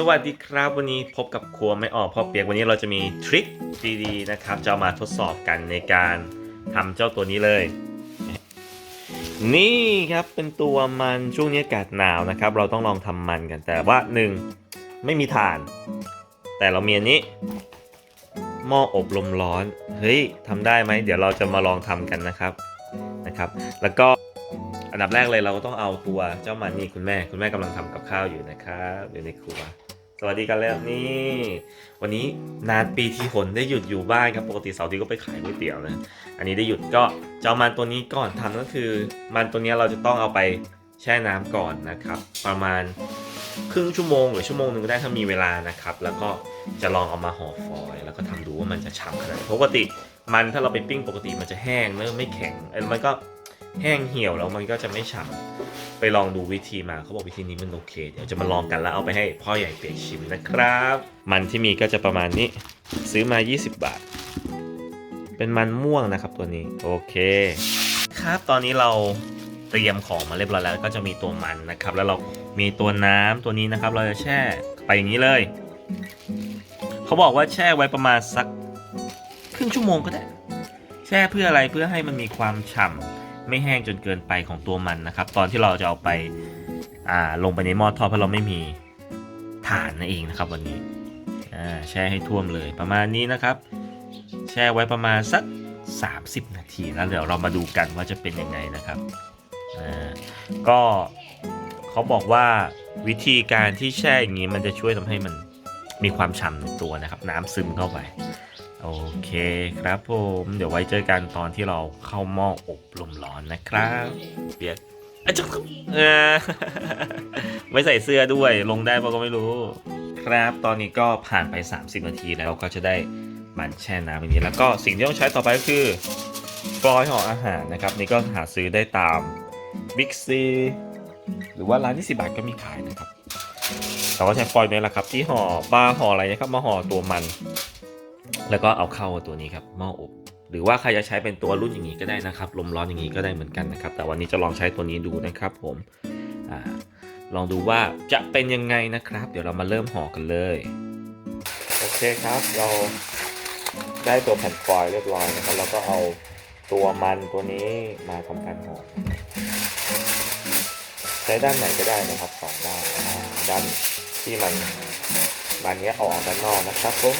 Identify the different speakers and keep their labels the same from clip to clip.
Speaker 1: สวัสดีครับวันนี้พบกับครัวไม่ออกพ่อเปียกวันนี้เราจะมีทริคดีๆนะครับจะมาทดสอบกันในการทำเจ้าตัวนี้เลย นี่ครับเป็นตัวมันช่วงนี้อากาศหนาวนะครับ เราต้องลองทำมันกันแต่ว่าหนึ่งไม่มีถ่าน แต่เรามีอันนี้ หม้ออบลมร้อนเฮ้ยทำได้ไหมเดี๋ยวเราจะมาลองทำกันนะครับนะครับ แล้วก็อันดับแรกเลยเราก็ต้องเอาตัวเจ้ามันนี่คุณแม่ คุณแม่กำลังทำกับข้าวอยู่นะครับอยู่ในครัว สวัสดีกันแล้วนี่ วันนี้นานปีที่หนได้หยุดอยู่บ้านครับปกติเสาร์ที่ก็ไปขายก๋วยเตี๋ยวนะอันนี้ได้หยุดก็จะเอามันตัวนี้ก่อนทำก็คือ มันตัวนี้เราจะต้องเอาไปแช่น้ำก่อนนะครับ ประมาณครึ่งชั่วโมงหรือชั่วโมงหนึ่งก็ได้ถ้ามีเวลานะครับ แล้วก็จะลองเอามาห่อฟอยล์แล้วก็ทำดูว่ามันจะฉ่ำขนาดปกติมันถ้าเราไปปิ้งปกติมันจะแห้งเนื้อไม่แข็งเอ้ยมันก็ แห้งเหี่ยวแล้วมันก็จะไม่ฉ่ำไปลองดูวิธีมาเขาบอกวิธีนี้มันโอเค เดี๋ยวจะมาลองกันแล้วเอาไปให้พ่อใหญ่เปียกชิมนะครับ มันที่มีก็จะประมาณนี้ซื้อมา 20 บาท เป็นมันม่วงนะครับตัวนี้โอเค ครับตอนนี้เราเตรียมของมาเรียบร้อยแล้วก็จะมีตัวมันนะครับ แล้วเรามีตัวน้ำตัวนี้นะครับ เราจะแช่ไปอย่างนี้เลยเขาบอกว่าแช่ไว้ประมาณสักครึ่งชั่วโมงก็ได้ แช่เพื่ออะไรเพื่อให้มันมีความฉ่ำ ไม่แห้งจนเกินไปของตัวมันนะครับ ตอนที่เราจะเอาไปอ่าลงไปในหม้อทอดเพราะเราไม่มีถ่านนั่นเองนะครับ วันนี้แช่ให้ท่วมเลยประมาณนี้นะครับ แช่ไว้ประมาณสัก 30 นาทีแล้วเดี๋ยวเรามาดูกันว่าจะเป็นยังไงนะครับอ่าก็เขาบอกว่าวิธีการที่แช่อย่างนี้มันจะช่วยทำให้มันมีความฉ่ำในตัวนะครับ น้ำซึมเข้าไป โอเคครับผมเดี๋ยวไว้เจอกันตอนที่เราเข้าหม้ออบลมร้อนนะครับเบียดอะจ๊ะไม่ใส่เสื้อด้วยลงได้ปะก็ไม่รู้ ครับตอนนี้ก็ผ่านไป 30 นาทีแล้วก็จะได้มันแช่น้ำแบบนี้ แล้วก็สิ่งที่ต้องใช้ต่อไปก็คือฟอยล์ห่ออาหารนะครับ นี่ก็หาซื้อได้ตามบิ๊กซีหรือว่าร้าน20บาทก็มีขายนะครับเราก็ใช้ฟอยล์นี้แหละครับ ที่ห่อบาห่ออะไรนะครับมาห่อตัวมัน แล้วก็เอาเข้าตัวนี้ครับหม้ออบหรือว่าใครจะใช้เป็นตัวรุ่นอย่างนี้ก็ได้นะครับลมร้อนอย่างนี้ก็ได้เหมือนกันนะครับ แต่วันนี้จะลองใช้ตัวนี้ดูนะครับ ผมอลองดูว่าจะเป็นยังไงนะครับ เดี๋ยวเรามาเริ่มห่อกันเลยโอเคครับ เราได้ตัวแผ่นฟอยล์เรียบร้อยนะครับแล้วก็เอาตัวมันตัวนี้มาทำการห่อใช้ด้านไหนก็ได้นะครับสองด้านด้านที่มันมันเนี้ยออกด้านนอกนะครับผม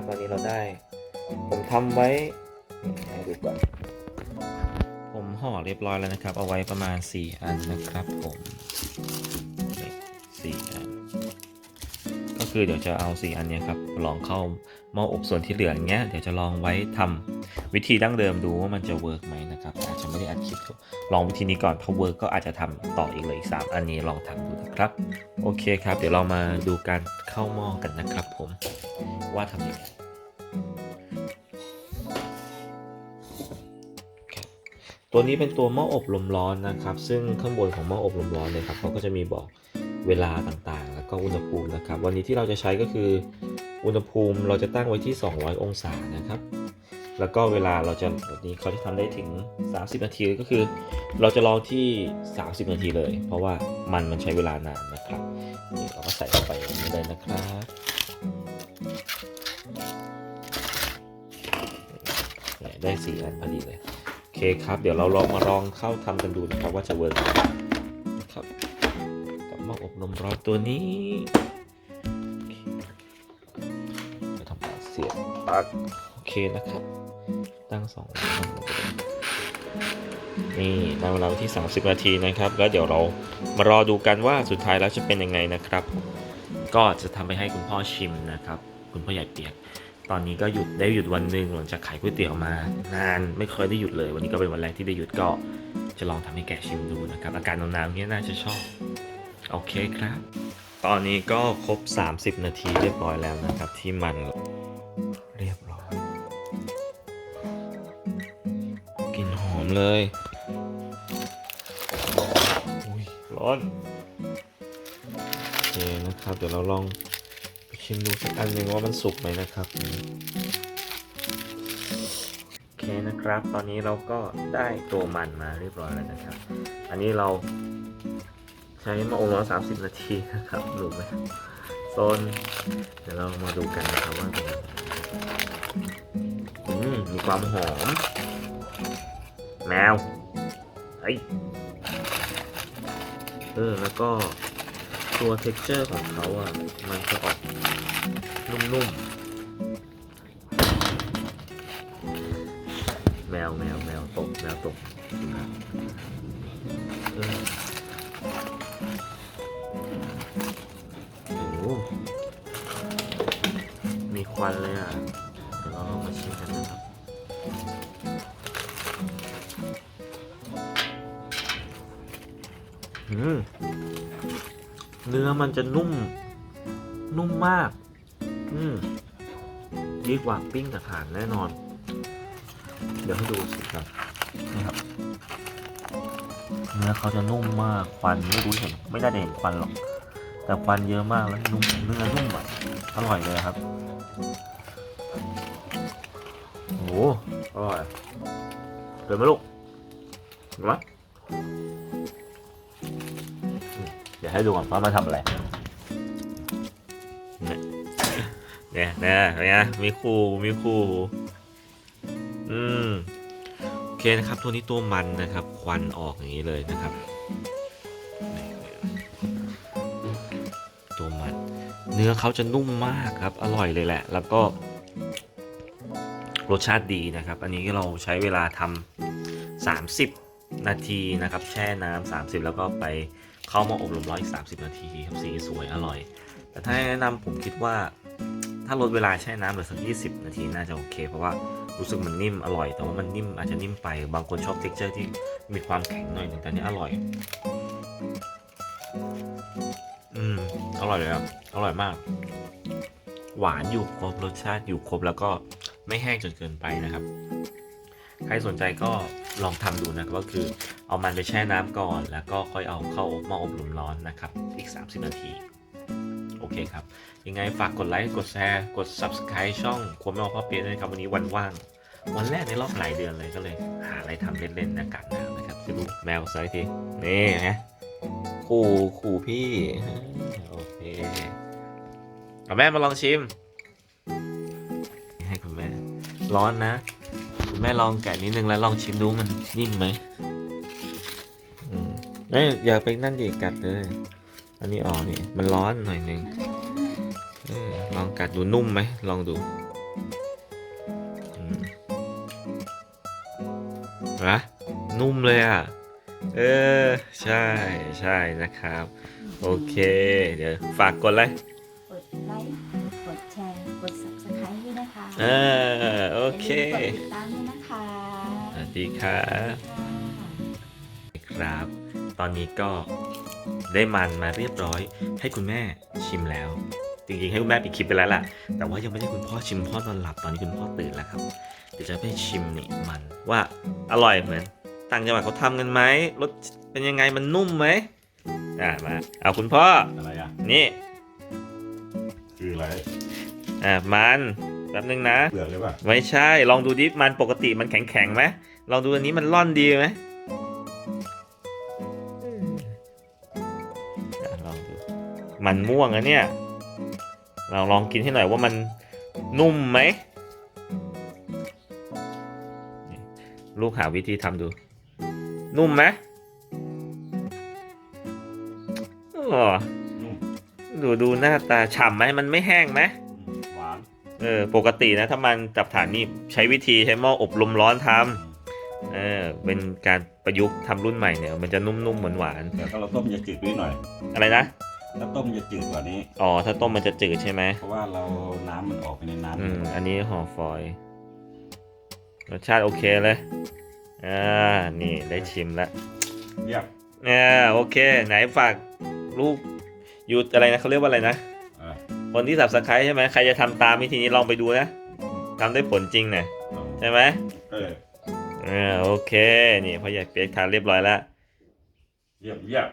Speaker 1: นะครับวันนี้เราได้ ผมทำไว้ดูก่อนผมห่อเรียบร้อยแล้วนะครับ เอาไว้ประมาณ 4 อันนะครับผมสี่อันก็คือเดี๋ยวจะเอา 4 อันเนี้ยครับลองเข้าหม้ออบส่วนที่เหลืออย่างเงี้ยเดี๋ยวจะลองไว้ทำวิธีดั้งเดิมดูว่ามันจะเวิร์กไหม นะครับ อาจจะไม่ได้อัดคลิปลองวิธีนี้ก่อนถ้าเวิร์กก็อาจจะทำต่ออีกเลยอีก3อันนี้ลองทำดูนะครับ โอเคครับ เดี๋ยวเรามาดูการเข้าหม้อกันนะครับ ผมว่าทำยังไงตัวนี้เป็นตัวหม้ออบลมร้อนนะครับ ซึ่งข้างบนของหม้ออบลมร้อนเนี่ยครับเขาก็จะมีบอกเวลาต่างๆ แล้วก็อุณหภูมินะครับ วันนี้ที่เราจะใช้ก็คืออุณหภูมิเราจะตั้งไว้ที่ 200 องศานะครับ แล้วก็เวลาเราจะแบบนี้เขาจะทำได้ถึง 30 นาทีก็คือ เราจะลองที่ 30 นาทีเลย เพราะว่ามันมันใช้เวลานานนะครับนี่เราก็ใส่เข้าไปอย่างนี้เลยนะครับได้สี่อันพอดีเลยโอเคครับ เดี๋ยวเราลองมาลองเข้าทำกันดูนะครับว่าจะเวิร์กไหมนะครับกับหม้ออบลมร้อนตัวนี้โอเคจะทำการเสียบปลั๊กโอเคนะครับ ตั้งสองนี่ได้เวลาที่ 30 นาทีนะครับ แล้วเดี๋ยวเรามารอดูกันว่าสุดท้ายแล้วจะเป็นยังไงนะครับ ก็จะทำไปให้คุณพ่อชิมนะครับ คุณพ่อใหญ่เปียก ตอนนี้ก็หยุดได้หยุดวันหนึ่งหลังจากขายก๋วยเตี๋ยวมานานไม่เคยได้หยุดเลย วันนี้ก็เป็นวันแรกที่ได้หยุดก็จะลองทำให้แกชิมดูนะครับ อาการหนาวๆนี้น่าจะชอบโอเคครับ ตอนนี้ก็ครบ 30 นาทีเรียบร้อยแล้วนะครับที่มัน เลยอุ้ยร้อนโอเคนะครับ เดี๋ยวเราลองไปชิมดูสักอันหนึ่งว่ามันสุกไหมนะครับโอเคนะครับ ตอนนี้เราก็ได้ตัวมันมาเรียบร้อยแล้วนะครับ อันนี้เราใช้มาองค์ละสามสิบนาทีนะครับดูไหมโซนเดี๋ยวเรามาดูกันนะครับว่าเป็นยังไงอืมมีความหอม แมวเฮ้ยเออ แล้วก็ตัว texture ของเขาอะ มันจะออกนุ่มๆ แมวแมวแมวตกแมวตกเออโอ้มีควันเลยอะ เนื้อมันจะนุ่ม นุ่มมาก อืมดีกว่าปิ้งกับถ่านแน่นอน เดี๋ยวให้ดูสิครับ นี่ครับ เนื้อเขาจะนุ่มมากควันไม่รู้เห็น ไม่ได้เห็นควันหรอก แต่ควันเยอะมากแล้วนุ่มเนื้อนุ่มอะอร่อยเลยครับโอ้โหอร่อยเกินไหมลูกเห็นไหม ยวให้ดูก่อนว่ามาทำอะไรเนี่ยเนี่ยเนี่ยมีคู่มีคู่อืมโอเคนะครับ ตัวนี้ตัวมันนะครับ ควันออกอย่างนี้เลยนะครับ ตัวมัน เนื้อเขาจะนุ่มมากครับ อร่อยเลยแหละ แล้วก็รสชาติดีนะครับ อันนี้เราใช้เวลาทำ30 นาทีนะครับ แช่น้ำ30 แล้วก็ไป เข้ามาอบลมร้อนอีก30นาทีครับสีสวยอร่อย แต่ถ้าแนะนำผมคิดว่า ถ้าลดเวลาแช่น้ำเหลือสัก20นาทีน่าจะโอเค เพราะว่ารู้สึกมันนิ่มอร่อย แต่ว่ามันนิ่มอาจจะนิ่มไปบางคนชอบ t e x t อร์ที่มีความแข็งหน่อยนึงแต่นนี่อร่อย อืมอร่อยเลยครับอร่อยมาก หวานอยู่ครบรสชาติอยู่ครบแล้วก็ไม่แห้งจนเกินไปนะครับ ใครสนใจก็ ลองทำดูนะครับก็คือเอามันไปแช่น้ำก่อน แล้วก็ค่อยเอาเข้าหมาออบลมร้อนนะครับอีก 30 นาทีโอเคครับ ยังไงฝากกดไลค์ กดแชร์ กด Subscribe ช่องควรไม่เอาพ่อเปียด้วยนะครับ วันนี้วันว่าง วันแรกในรอบหลายเดือนเลยก็เลย หาอะไรทำเล่นๆนอากาศหนาวนะครับจะดูแมวไซส์ทีนี่ไงขู่ขู่พี่ โอเคเอาแม่มาลองชิม ให้คุณแม่ ร้อนนะ แม่ลองแกะนิดนึงแล้วลองชิมดูมันนิ่มไหมอืมเอ้ยอย่าไปนั่นดิกัดเลย อันนี้ออกนี่มันร้อนหน่อยนึงเออลองกัดดูนุ่มไหมลองดูอืมนะนุ่มเลยอะ เออ ใช่ใช่นะครับ โอเค เดี๋ยวฝากกดเลย
Speaker 2: กดไลค์ กดแชร์ กด subscribe ด้วยนะคะ
Speaker 1: เออ โอเค
Speaker 2: ย่าลืมกดติดตามด้วยนะคะ
Speaker 1: สวัส ดีครับครับ ตอนนี้ก็ได้มันมาเรียบร้อย ให้คุณแม่ชิมแล้ว จริงๆให้คุณแม่ปิดคลิปไปแล้วล่ะ แต่ว่ายังไม่ได้คุณพ่อชิมพ่อนอนหลับตอนนี้คุณพ่อตื่นแล้วครับ เดี๋ยวจะไปชิมนี่มันว่าอร่อยเหมือนต่างจังหวัดเขาทำกันไหมรสเป็นยังไงมันนุ่มไหมอะมาเอาคุณพ่อ
Speaker 3: อะไรอะ
Speaker 1: นี่
Speaker 3: คืออะไร
Speaker 1: อะมันแป๊บนึงนะ
Speaker 3: เปลือกหรือเปล่า
Speaker 1: ไม่ใช่ลองดูดิมันปกติมันแข็งแข็งๆไหม ลองดูอันนี้มันร่อนดีไหมอะลองดูมันม่วงอะเนี่ย เราลองกินให้หน่อยว่ามันนุ่มไหมนี่ลูกหาวิธีทำดู นุ่มไหมอ๋อ
Speaker 3: นุ่ม
Speaker 1: ดูดูหน้าตาฉ่ำไหมมันไม่แห้งไหม
Speaker 3: หวาน
Speaker 1: เออ ปกตินะ ถ้ามันจับฐานนี่ใช้วิธีใช้หม้ออบลมร้อนทำ
Speaker 3: อืม
Speaker 1: เออเป็นการประยุกต์ทำรุ่นใหม่เนี่ย มันจะนุ่มๆหวาน
Speaker 3: แต่ถ้าเราต้มจะจืดนิดหน่อย
Speaker 1: ๆอะไรนะ
Speaker 3: ถ้าต้มจะจืดกว่านี้
Speaker 1: อ๋อถ้าต้มมันจะจืดใช่ไหม
Speaker 3: เพราะว่าเราน้ำมันออกไปในน้ำ
Speaker 1: อืมอันนี้ห่อฟอยล์รสชาติโอเคเลยอ่านี่ได้ชิมแล้ว
Speaker 3: เยี่ยม
Speaker 1: อ่าโอเค ไหนฝากลูกยูอะไรนะเขาเรียกว่าอะไรนะ
Speaker 3: อะ
Speaker 1: คนที่สับสไครใช่ไหมใครจะทำตามวิธีนี้ลองไปดูนะทำได้ผลจริงนะใช่ไหม
Speaker 3: เออ
Speaker 1: อ่าโอเค นี่พ่อใหญ่เปียกทานเรียบร้อยแล้ว
Speaker 3: เยี่ยมเยี่ยม